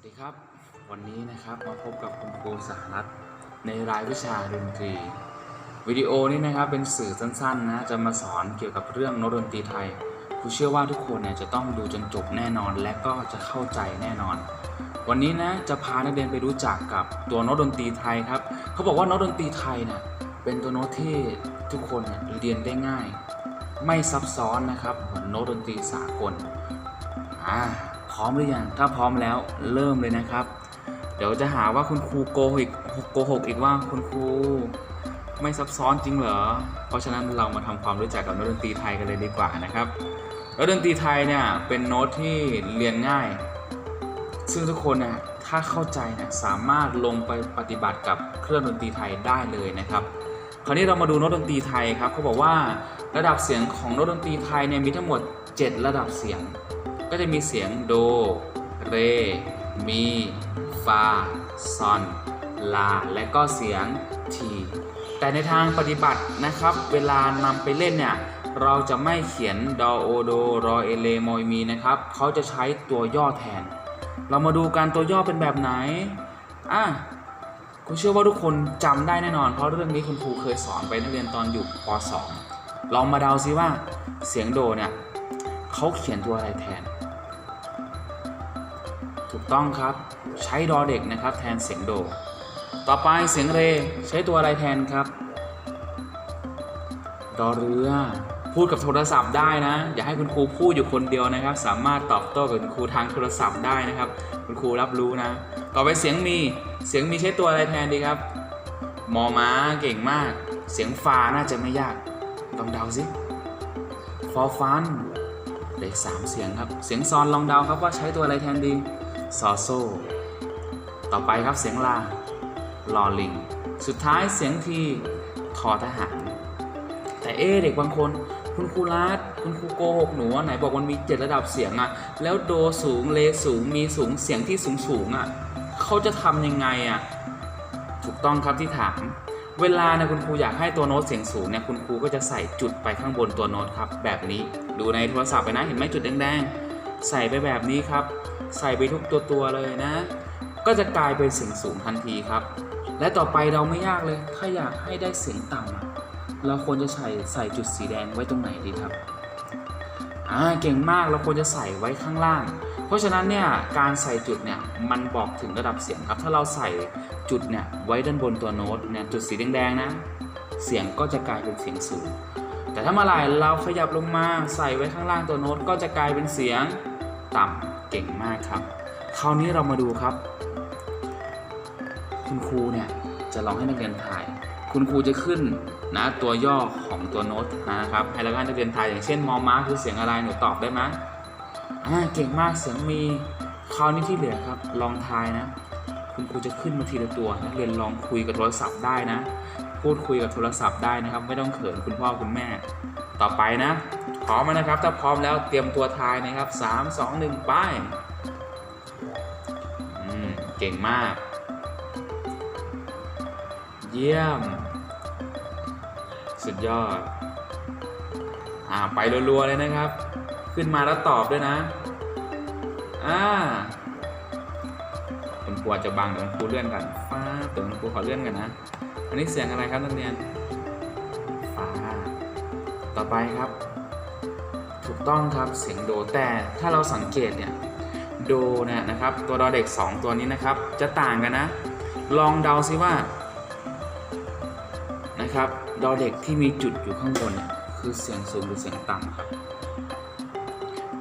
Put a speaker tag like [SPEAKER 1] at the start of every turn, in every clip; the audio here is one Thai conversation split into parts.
[SPEAKER 1] วัสดีครับ วันนี้นะครับมาพบกับคุณครูสหรัฐในรายวิชาดนตรี วิดีโอนี้นะครับเป็นสื่อสั้นๆนะจะมาสอนเกี่ยวกับเรื่องโน้ตดนตรีไทยครูเชื่อว่าทุกคนเนี่ยจะต้องดูจนจบแน่นอน และก็จะเข้าใจแน่นอน วันนี้นะจะพานักเรียนไปรู้จักกับตัวโน้ตดนตรีไทยครับเขาบอกว่าโน้ตดนตรีไทยเนี่ยเป็นตัวโน้ตที่ทุกคนเนี่ยเรียนได้ง่าย ไม่ซับซ้อนนะครับเหมือนโน้ตดนตรีสากลอ่า ร้อมหรือยังถ้าพร้อมแล้วเริ่มเลยนะครับ เดี๋ยวจะหาว่าคุณครูโกหกโกหกอีกว่าคุณครูไม่ซับซ้อนจริงเหรอ เพราะฉะนั้นเรามาทำความรู้จักกับโน้ตดนตรีไทยกันเลยดีกว่านะครับโน้ตดนตรีไทยเนี่ยเป็นโน้ตที่เรียนง่าย ซึ่งทุกคนเนี่ยถ้าเข้าใจเนี่ยสามารถลงไปปฏิบัติกับเครื่องดนตรีไทยได้เลยนะครับ คราวนี้เรามาดูโน้ตดนตรีไทยครับเขาบอกว่าระดับเสียงของโน้ตดนตรีไทยเนี่ยมีทั้งหมด 7 ระดับเสียง ก็จะมีเสียงโด เร มี ฟา ซอน ลา และก็เสียงที แต่ในทางปฏิบัตินะครับ เวลานำไปเล่นเนี่ย เราจะไม่เขียนดอโอโด รอเอเลมอยมีนะครับ เขาจะใช้ตัวย่อแทน เรามาดูการตัวย่อเป็นแบบไหน อะคุณเชื่อว่าทุกคนจำได้แน่นอน เพราะเรื่องนี้คุณครูเคยสอนไปนักเรียนตอนอยู่ป .2 ลองมาเดาซิว่าเสียงโดเนี่ยเขาเขียนตัวอะไรแทน ต้องครับ ใช้ดอเด็กนะครับ แทนเสียงโด ต่อไปเสียงเร ใช้ตัวอะไรแทนครับ ดอเรือ พูดกับโทรศัพท์ได้นะ อย่าให้คุณครูพูดอยู่คนเดียวนะครับ สามารถตอบโต้กับคุณครูทางโทรศัพท์ได้นะครับ คุณครูรับรู้นะ ต่อไปเสียงมี เสียงมีใช้ตัวอะไรแทนดีครับ มอม้าเก่งมาก เสียงฟาน่าจะไม่ยากลองเดาสิฟอฟันเลืออกสามเสียงครับ เสียงซอนลองเดาครับว่าใช้ตัวอะไรแทนดี ซอโซ ต่อไปครับเสียงลาลอลิง สุดท้ายเสียงทีทอทหาร แต่เอ๊เด็กบางคนคุณครูรัดคุณครูโกหกหนูไหนบอกมันมีเจ็ดระดับเสียงอะแล้วโดสูงเลสูงมีสูงเสียงที่สูงสูงอะเขาจะทำยังไงอะถูกต้องครับที่ถาม เวลานะคุณครูอยากให้ตัวโน้ตเสียงสูงเนี่ยคุณครูก็จะใส่จุดไปข้างบนตัวโน้ตครับ แบบนี้ดูในโทรศัพท์ไปนะเห็นไหมจุดแดงๆใส่ไปแบบนี้ครับ ใส่ไปทุกตัวตัวๆเลยนะ ก็จะกลายเป็นเสียงสูงทันทีครับ และต่อไปเราไม่ยากเลย ถ้าอยากให้ได้เสียงต่ำเราควรจะใส่ใส่จุดสีแดงไว้ตรงไหนดีครับอ่าเก่งมากเราควรจะใส่ไว้ข้างล่าง เพราะฉะนั้นเนี่ยการใส่จุดเนี่ยมันบอกถึงระดับเสียงครับ ถ้าเราใส่จุดเนี่ยไว้ด้านบนตัวโน้ตเนี่ยจุดสีแดงๆนะ เสียงก็จะกลายเป็นเสียงสูง แต่ถ้าเมื่อไหร่เราขยับลงมาใส่ไว้ข้างล่างตัวโน้ตก็จะกลายเป็นเสียงต่ำ เก่งมากครับ คราวนี้เรามาดูครับ คุณครูเนี่ยจะลองให้นักเรียนถ่าย คุณครูจะขึ้นนะตัวย่อของตัวโน้ตนะครับ ให้แล้วก็นักเรียนถ่ายอย่างเช่นมอม้าคือเสียงอะไรหนูตอบได้ไหมอ่าเก่งมากเสียงมีคราวนี้ที่เหลือครับลองทายนะ คุณครูจะขึ้นมาทีละตัวนักเรียนลองคุยกับโทรศัพท์ได้นะ พูดคุยกับโทรศัพท์ได้นะครับ ไม่ต้องเขินคุณพ่อคุณแม่ ต่อไปนะ พร้อมนะครับ ถ้าพร้อมแล้วเตรียมตัวทายนะครับสามสองหนึ่งไปอืมเก่งมาก เยี่ยม สุดยอด อ่าไปรัวๆเลยนะครับ ขึ้นมาแล้วตอบด้วยนะ อ่าคุณครูจะบังเดี๋ยวคุณครูเลื่อนกันฟ้าเดี๋ยวคุณครูขอเลื่อนกันนะ อันนี้เสียงอะไรครับนักเรียน ต่อไปครับ ถูกต้องครับเสียงโดแต่ถ้าเราสังเกตเนี่ยโดเนี่ยนะครับตัวดอเด็ก 2 ตัวนี้นะครับ จะต่างกันนะ ลองเดาซิว่านะครับดอเด็กที่มีจุดอยู่ข้างบนเนี่ยคือเสียงสูงหรือเสียงต่ำครับ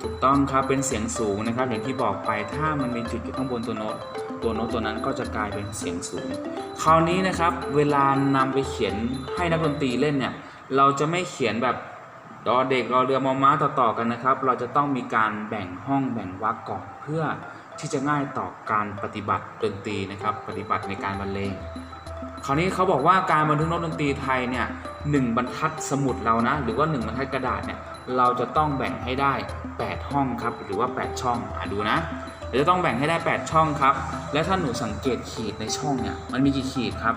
[SPEAKER 1] ถูกต้องครับเป็นเสียงสูงนะครับ อย่างที่บอกไปถ้ามันมีจุดอยู่ข้างบนตัวโน้ตตัวโน้ตตัวนั้นก็จะกลายเป็นเสียงสูง คราวนี้นะครับ เวลานำไปเขียนให้นักดนตรีเล่นเนี่ย เราจะไม่เขียนแบบดอเด็กรอเรือมอม้าต่อๆกันนะครับ เราจะต้องมีการแบ่งห้องแบ่งวรรคก่อนเพื่อที่จะง่ายต่อการปฏิบัติดนตรีนะครับ ปฏิบัติในการบรรเลงคราวนี้เขาบอกว่าการบันทึกโน้ตดนตรีไทยเนี่ยหนึ่งบรรทัดสมุดเรานะ หรือว่า 1 บรรทัดกระดาษเนี่ยเราจะต้องแบ่งให้ได้ 8 ห้องครับ หรือว่า 8 ช่องอะดูนะเราจะต้องแบ่งให้ได้ 8 ช่องครับ และถ้าหนูสังเกตขีดในช่องเนี่ยมันมีกี่ขีดครับ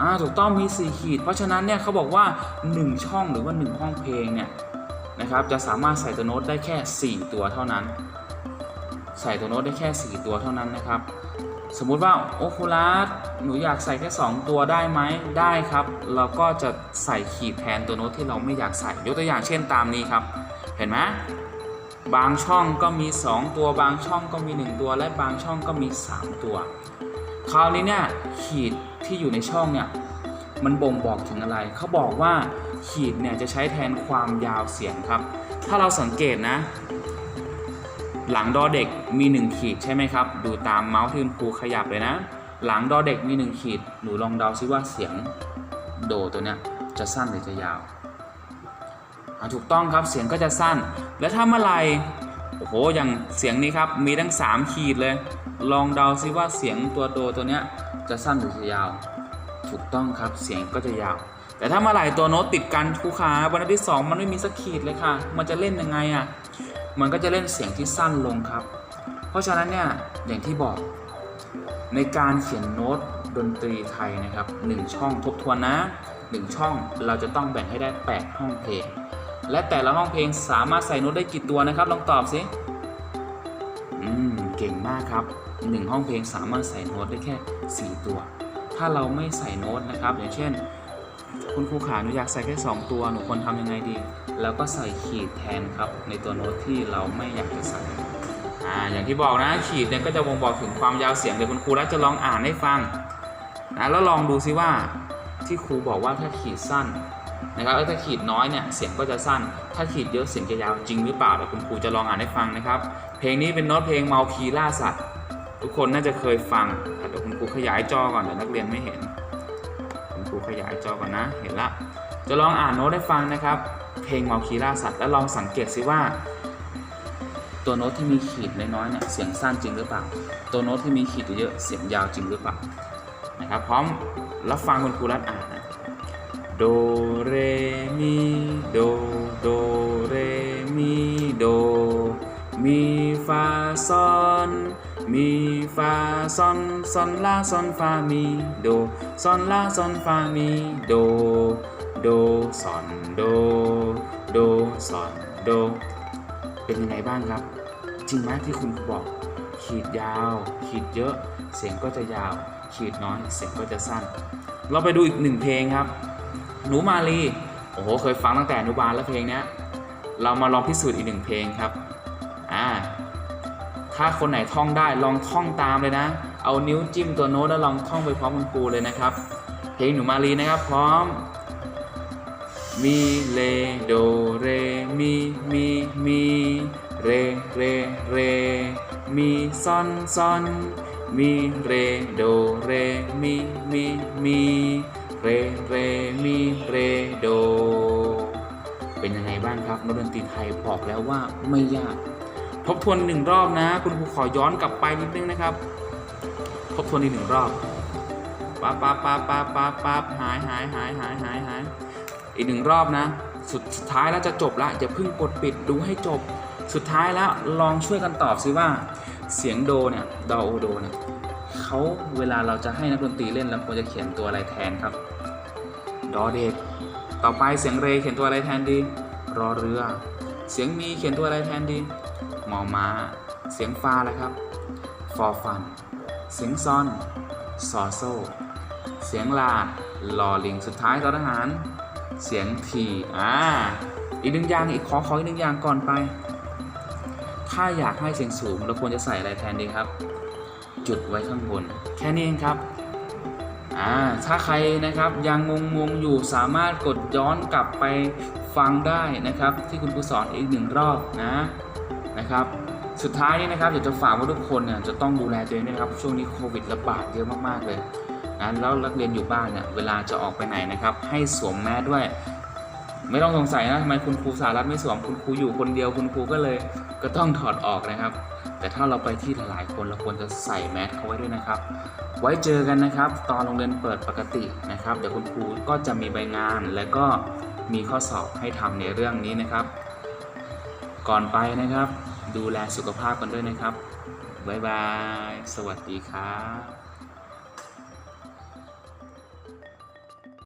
[SPEAKER 1] อ่าถูกต้องมี 4 ขีด เพราะฉะนั้นเนี่ยเขาบอกว่า 1 ช่องหรือว่า 1 ห้องเพลงเนี่ยนะครับจะสามารถใส่ตัวโน้ตได้แค่ 4 ตัวเท่านั้น ใส่ตัวโน้ตได้แค่ 4 ตัวเท่านั้นนะครับสมมุติว่าโอคูลัสหนูอยากใส่แค่ 2 ตัวได้ไหมได้ครับ เราก็จะใส่ขีดแทนตัวโน้ตที่เราไม่อยากใส่ยกตัวอย่างเช่นตามนี้ครับ เห็นไหมบางช่องก็มี 2 ตัวบางช่องก็มี 1 ตัว และบางช่องก็มี 3 ตัว คราวนี้เนี่ยขีดที่อยู่ในช่องเนี่ยมันบ่งบอกถึงอะไร เขาบอกว่าขีดเนี่ยจะใช้แทนความยาวเสียงครับ ถ้าเราสังเกตนะ หลังดอเด็กมี 1 ขีดใช่ไหมครับ ดูตามเมาส์ที่คุณครูขยับเลยนะ หลังดอเด็กมี 1 ขีด หนูลองเดาซิว่าเสียงโดตัวเนี้ยจะสั้นหรือจะยาวถูกต้องครับ เสียงก็จะสั้น และถ้าเมื่อไหร โอ้โหอย่างเสียงนี้ครับมีทั้ง 3 ขีดเลย ลองเดาซิว่าเสียงตัวโดตัวเนี้ยจะสั้นหรือจะยาว ถูกต้องครับเสียงก็จะยาว แต่ถ้าเมื่อไหร่ตัวโน้ตติดกันครูขาบรรทัดที่ 2 มันไม่มีสักขีดเลยค่ะ มันจะเล่นยังไงอะ่ะมันก็จะเล่นเสียงที่สั้นลงครับ เพราะฉะนั้นเนี่ยอย่างที่บอกในการเขียนโน้ตดนตรีไทยนะครับหนึ่งช่องทบทวนนะหนึ่งช่องเราจะต้องแบ่งให้ได้ 8 ห้องเพลง และแต่ละห้องเพลงสามารถใส่โน้ตได้กี่ตัวนะครับ ลองตอบสิอืมเก่งมากครับหนึ่งห้องเพลงสามารถใส่โน้ตได้แค่ 4 ตัว ถ้าเราไม่ใส่โน้ตนะครับ อย่างเช่น คุณครูขาหนูอยากใส่แค่ 2 ตัวหนูควรทำยังไงดี แล้วก็ใส่ขีดแทนครับ ในตัวโน้ตที่เราไม่อยากจะใส่อ่าอย่างที่บอกนะขีดเนี่ยก็จะบ่งบอกถึงความยาวเสียงเดี๋ยวคุณครูรัฐจะลองอ่านให้ฟังนะแล้วลองดูซิว่าที่ครูบอกว่าถ้าขีดสั้น นะครับถ้าขีดน้อยเนี่ยเสียงก็จะสั้น ถ้าขีดเยอะเสียงจะยาวจริงหรือเปล่าเดี๋ยวคุณครูจะลองอ่านให้ฟังนะครับ เพลงนี้เป็นโน้ตเพลงเมาคีล่าสัตว์ ทุกคนน่าจะเคยฟังเดี๋ยวคุณครูขยายจอก่อนเดี๋ยวนักเรียนไม่เห็น คุณครูขยายจอก่อนนะ เห็นละจะลองอ่านโน้ตให้ฟังนะครับ เพลงเมาคีล่าสัตว์แล้วลองสังเกตซิว่าตัวโน้ตที่มีขีดน้อยๆเนี่ยเสียงสั้นจริงหรือเปล่า ตัวโน้ตที่มีขีดเยอะเสียงยาวจริงหรือเปล่านะครับพร้อมรับฟังคุณครูรัตอ่านนะ โดเรมีโดโดเรมีโด มีฟาซอนมีฟาซอนซอนลาซอนฟามีโดซอนลาซอนฟามีโดโดซอนโดโดซอนโด เป็นยังไงบ้างครับ จริงไหมที่คุณบอก ขีดยาว ขีดเยอะ เสียงก็จะยาว ขีดน้อย เสียงก็จะสั้น เราไปดูอีกหนึ่งเพลงครับ หนูมาลีโอ้โหเคยฟังตั้งแต่อนุบาลแล้วเพลงเนี้ยเรามาลองพิสูจน์อีกหนึ่งเพลงครับอ่าถ้าคนไหนท่องได้ลองท่องตามเลยนะ เอานิ้วจิ้มตัวโน้ตแล้วลองท่องไปพร้อมคุณครูเลยนะครับ เพลงหนูมาลีนะครับพร้อมมีเลโดเรมีมีมีเรเรเรมีซอนซอนมีเรโดเรมีมีมี เรเรมีเรโด เป็นยังไงบ้างครับนักดนตรีไทยบอกแล้วว่าไม่ยาก ทบทวนหนึ่งรอบนะ คุณครูขอย้อนกลับไปนิดนึงนะครับ ทบทวนอีกหนึ่งรอบปั๊บปั๊บปั๊บปั๊บปั๊บปั๊บหายหายหายหายหายหายอีกหนึ่งรอบนะ สุดท้ายแล้วจะจบละอย่าเพิ่งกดปิดดูให้จบ สุดท้ายแล้วลองช่วยกันตอบสิว่า เสียงโดเนี่ยดอโอโดเนี่ยเขาเวลาเราจะให้นักดนตรีเล่นแล้วควรจะเขียนตัวอะไรแทนครับ อเด็ก ต่อไปเสียงเรเขียนตัวอะไรแทนดี รอเรือ เสียงมีเขียนตัวอะไรแทนดีมอมาเสียงฟาแล้วครับ ฟอฟัน เสียงซอนซอโซ เสียงลาลอลิง สุดท้ายทอทหาร เสียงทีอ่า อีกหนึ่งอย่างอีกขอขออีกหนึ่งอย่างก่อนไป ถ้าอยากให้เสียงสูงเราควรจะใส่อะไรแทนดีครับ จุดไว้ข้างบน แค่นี้เองครับ อ่าถ้าใครนะครับยังงงงอยู่สามารถกดย้อนกลับไปฟังได้นะครับ ที่คุณครูสอนอีกหนึ่งรอบนะนะครับสุดท้ายนี้นะครับอยากจะฝากว่าทุกคนเนี่ยจะต้องดูแลตัวเองนะครับ ช่วงนี้โควิดระบาดเยอะมากๆเลยนะแล้วนักเรียนอยู่บ้านเนี่ยเวลาจะออกไปไหนนะครับ ให้สวมแมสด้วย ไม่ต้องสงสัยนะทำไมคุณครูสารัตไม่สวมคุณครูอยู่คนเดียวคุณครูก็เลย ก็ต้องถอดออกนะครับ แต่ถ้าเราไปที่หลายๆคนเราควรจะใส่แมสเข้าไว้ด้วยนะครับ ไว้เจอกันนะครับ ตอนโรงเรียนเปิดปกตินะครับ เดี๋ยวคุณครูก็จะมีใบงาน และก็มีข้อสอบให้ทำในเรื่องนี้นะครับ ก่อนไปนะครับ ดูแลสุขภาพกันด้วยนะครับบ๊ายบาย สวัสดีครับ